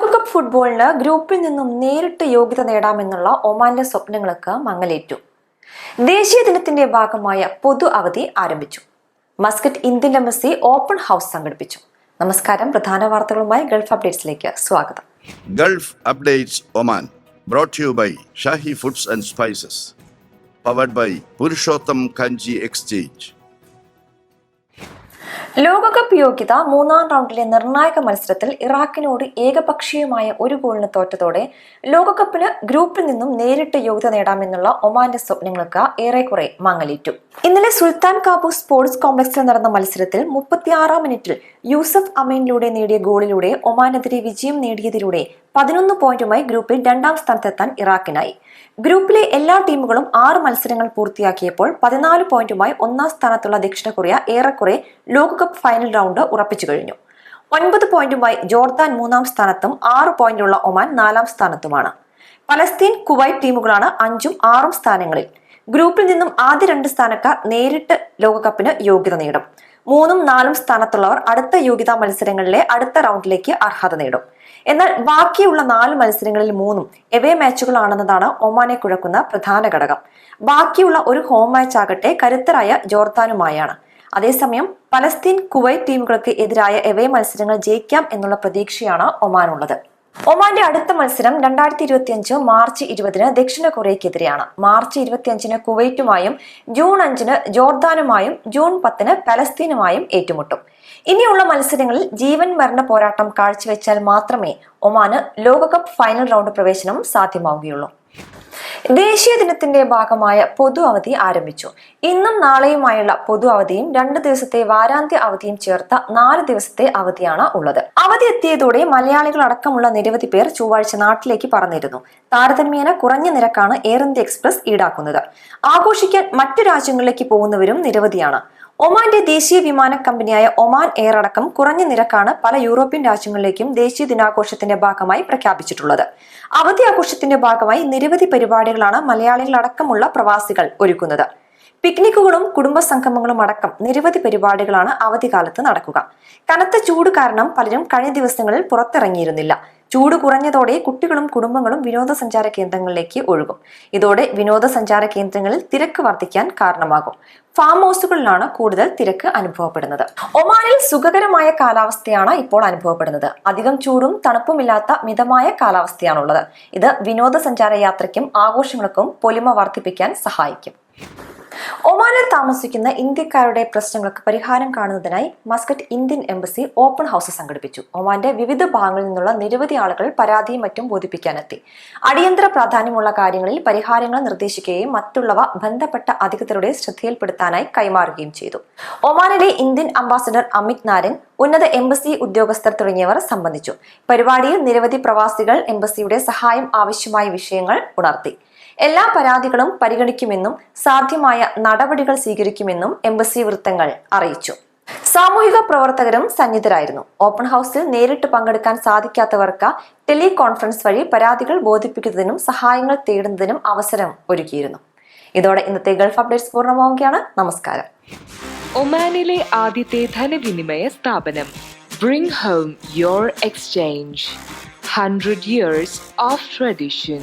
ലോകകപ്പ് ഫുട്ബോളിന് ഗ്രൂപ്പിൽ നിന്നും നേരിട്ട് യോഗ്യത നേടാമെന്നുള്ള ഒമാന്റെ സ്വപ്നങ്ങൾക്ക് മങ്ങലേറ്റു. ദേശീയ ദിനത്തിന്റെ ഭാഗമായ പൊതു അവധി ആരംഭിച്ചു. Muscat Indian embassy open house സംഘടിപ്പിച്ചു. നമസ്കാരം. പ്രധാന വാർത്തകളുമായി ഗൾഫ് അപ്ഡേറ്റ്സിലേക്ക് സ്വാഗതം. Gulf updates Oman brought you by Shahi foods and spices powered by Purushottam Kanji exchange ലോകകപ്പ് യോഗ്യത മൂന്നാം റൗണ്ടിലെ നിർണായക മത്സരത്തിൽ ഇറാഖിനോട് ഏകപക്ഷീയമായ ഒരു ഗോളിന് തോറ്റതോടെ ലോകകപ്പിന് ഗ്രൂപ്പിൽ നിന്നും നേരിട്ട് യോഗ്യത നേടാമെന്നുള്ള ഒമാന്റെ സ്വപ്നങ്ങൾക്ക് ഏറെക്കുറെ മങ്ങലേറ്റു ഇന്നലെ സുൽത്താൻ കാബൂസ് സ്പോർട്സ് കോംപ്ലക്സിൽ നടന്ന മത്സരത്തിൽ മുപ്പത്തിയാറാം മിനിറ്റിൽ യൂസഫ് അമീനിലൂടെ നേടിയ ഗോളിലൂടെ ഒമാനെതിരെ വിജയം നേടിയതിലൂടെ പതിനൊന്ന് പോയിന്റുമായി ഗ്രൂപ്പിൽ രണ്ടാം സ്ഥാനത്തെത്താൻ ഇറാഖിനായി. ഗ്രൂപ്പിലെ എല്ലാ ടീമുകളും ആറ് മത്സരങ്ങൾ പൂർത്തിയാക്കിയപ്പോൾ പതിനാല് പോയിന്റുമായി ഒന്നാം സ്ഥാനത്തുള്ള ദക്ഷിണ കൊറിയ ഏറെക്കുറെ ലോകകപ്പ് ഫൈനൽ റൗണ്ട് ഉറപ്പിച്ചു കഴിഞ്ഞു. ഒൻപത് പോയിന്റുമായി ജോർദാൻ മൂന്നാം സ്ഥാനത്തും ആറ് പോയിന്റുള്ള ഒമാൻ നാലാം സ്ഥാനത്തുമാണ്. പലസ്തീൻ കുവൈറ്റ് ടീമുകളാണ് അഞ്ചും ആറും സ്ഥാനങ്ങളിൽ. ഗ്രൂപ്പിൽ നിന്നും ആദ്യ രണ്ട് സ്ഥാനക്കാർ നേരിട്ട് ലോകകപ്പിന് യോഗ്യത നേടും. മൂന്നും നാലും സ്ഥാനത്തുള്ളവർ അടുത്ത യോഗ്യതാ മത്സരങ്ങളിലെ അടുത്ത റൗണ്ടിലേക്ക് അർഹത നേടും. എന്നാൽ ബാക്കിയുള്ള നാല് മത്സരങ്ങളിൽ മൂന്നും എവേ മാച്ചുകളാണെന്നതാണ് ഒമാനെ കുഴക്കുന്ന പ്രധാന ഘടകം. ബാക്കിയുള്ള ഒരു ഹോം മാച്ച് ആകട്ടെ കരുത്തരായ ജോർദാനുമായാണ്. അതേസമയം പലസ്തീൻ കുവൈറ്റ് ടീമുകൾക്ക് എതിരായ എവേ മത്സരങ്ങൾ ജയിക്കാം എന്നുള്ള പ്രതീക്ഷയാണ് ഒമാനുള്ളത്. ഒമാന്റെ അടുത്ത മത്സരം രണ്ടായിരത്തി ഇരുപത്തി അഞ്ച് മാർച്ച് ഇരുപതിന് ദക്ഷിണ കൊറിയക്കെതിരെയാണ് മാർച്ച് ഇരുപത്തിയഞ്ചിന് കുവൈറ്റുമായും ജൂൺ അഞ്ചിന് ജോർദാനുമായും ജൂൺ പത്തിന് പലസ്തീനുമായും ഏറ്റുമുട്ടും. ഇനിയുള്ള മത്സരങ്ങളിൽ ജീവൻ മരണ പോരാട്ടം കാഴ്ചവെച്ചാൽ മാത്രമേ ഒമാന് ലോകകപ്പ് ഫൈനൽ റൗണ്ട് പ്രവേശനം സാധ്യമാവുകയുള്ളൂ. ദേശീയ ദിനത്തിന്റെ ഭാഗമായ പൊതു അവധി ആരംഭിച്ചു. ഇന്നും നാളെയുമായുള്ള പൊതു അവധിയും രണ്ട് ദിവസത്തെ വാരാന്ത്യ അവധിയും ചേർത്ത നാല് ദിവസത്തെ അവധിയാണ് ഉള്ളത്. അവധി എത്തിയതോടെ മലയാളികൾ അടക്കമുള്ള നിരവധി പേർ ചൊവ്വാഴ്ച നാട്ടിലേക്ക് പറന്നിരുന്നു. താരതമ്യേന കുറഞ്ഞ നിരക്കാണ് എയർ ഇന്ത്യ എക്സ്പ്രസ് ഈടാക്കുന്നത്. ആഘോഷിക്കാൻ മറ്റു രാജ്യങ്ങളിലേക്ക് പോകുന്നവരും നിരവധിയാണ്. ഒമാന്റെ ദേശീയ വിമാന കമ്പനിയായ ഒമാൻ എയർ അടക്കം കുറഞ്ഞ നിരക്കാണ് പല യൂറോപ്യൻ രാജ്യങ്ങളിലേക്കും ദേശീയ ദിനാഘോഷത്തിന്റെ ഭാഗമായി പ്രഖ്യാപിച്ചിട്ടുള്ളത്. അവധി ആഘോഷത്തിന്റെ ഭാഗമായി നിരവധി പരിപാടികളാണ് മലയാളികൾ അടക്കമുള്ള പ്രവാസികൾ ഒരുക്കുന്നത്. പിക്നിക്കുകളും കുടുംബ സംഗമങ്ങളും അടക്കം നിരവധി പരിപാടികളാണ് അവധിക്കാലത്ത് നടക്കുക. കനത്ത ചൂട് കാരണം പലരും കഴിഞ്ഞ ദിവസങ്ങളിൽ പുറത്തിറങ്ങിയിരുന്നില്ല. ചൂട് കുറഞ്ഞതോടെ കുട്ടികളും കുടുംബങ്ങളും വിനോദസഞ്ചാര കേന്ദ്രങ്ങളിലേക്ക് ഒഴുകും. ഇതോടെ വിനോദസഞ്ചാര കേന്ദ്രങ്ങളിൽ തിരക്ക് വർദ്ധിക്കാൻ കാരണമാകും. ഫാം ഹൗസുകളിലാണ് കൂടുതൽ തിരക്ക് അനുഭവപ്പെടുന്നത്. ഒമാനിൽ സുഖകരമായ കാലാവസ്ഥയാണ് ഇപ്പോൾ അനുഭവപ്പെടുന്നത്. അധികം ചൂടും തണുപ്പുമില്ലാത്ത മിതമായ കാലാവസ്ഥയാണുള്ളത്. ഇത് വിനോദസഞ്ചാര യാത്രയ്ക്കും ആഘോഷങ്ങൾക്കും പൊലിമ വർദ്ധിപ്പിക്കാൻ സഹായിക്കും. ഒമാനിൽ താമസിക്കുന്ന ഇന്ത്യക്കാരുടെ പ്രശ്നങ്ങൾക്ക് പരിഹാരം കാണുന്നതിനായി Muscat Indian embassy open house സംഘടിപ്പിച്ചു. ഒമാന്റെ വിവിധ ഭാഗങ്ങളിൽ നിന്നുള്ള നിരവധി ആളുകൾ പരാതിയും മറ്റും ബോധിപ്പിക്കാനെത്തി. അടിയന്തര പ്രാധാന്യമുള്ള കാര്യങ്ങളിൽ പരിഹാരങ്ങൾ നിർദ്ദേശിക്കുകയും മറ്റുള്ളവ ബന്ധപ്പെട്ട അധികൃതരുടെ ശ്രദ്ധയിൽപ്പെടുത്താനായി കൈമാറുകയും ചെയ്തു. ഒമാനിലെ ഇന്ത്യൻ അംബാസഡർ അമിത് നാരൻ ഉന്നത എംബസി ഉദ്യോഗസ്ഥർ തുടങ്ങിയവർ സംബന്ധിച്ചു. പരിപാടിയിൽ നിരവധി പ്രവാസികൾ എംബസിയുടെ സഹായം ആവശ്യമായ വിഷയങ്ങൾ ഉണർത്തി. എല്ലാ പരാതികളും പരിഗണിക്കുമെന്നും സാധ്യമായ നടപടികൾ സ്വീകരിക്കുമെന്നും എംബസി വൃത്തങ്ങൾ അറിയിച്ചു. സാമൂഹിക പ്രവർത്തകരും സന്നിധരായിരുന്നു ഓപ്പൺ ഹൗസിൽ നേരിട്ട് പങ്കെടുക്കാൻ സാധിക്കാത്തവർക്ക് ടെലികോൺഫറൻസ് വഴി പരാതികൾ ബോധിപ്പിക്കുന്നതിനും സഹായങ്ങൾ തേടുന്നതിനും അവസരം ഒരുക്കിയിരുന്നു. ഇതോടെ ഇന്നത്തെ ഗൾഫ് അപ്ഡേറ്റ്സ് പൂർണമാവുകയാണ്. നമസ്കാരം. ഒമാനിലെ ആദ്യത്തെ ധനവിനിമയ സ്ഥാപനം bring home your exchange hundred years of tradition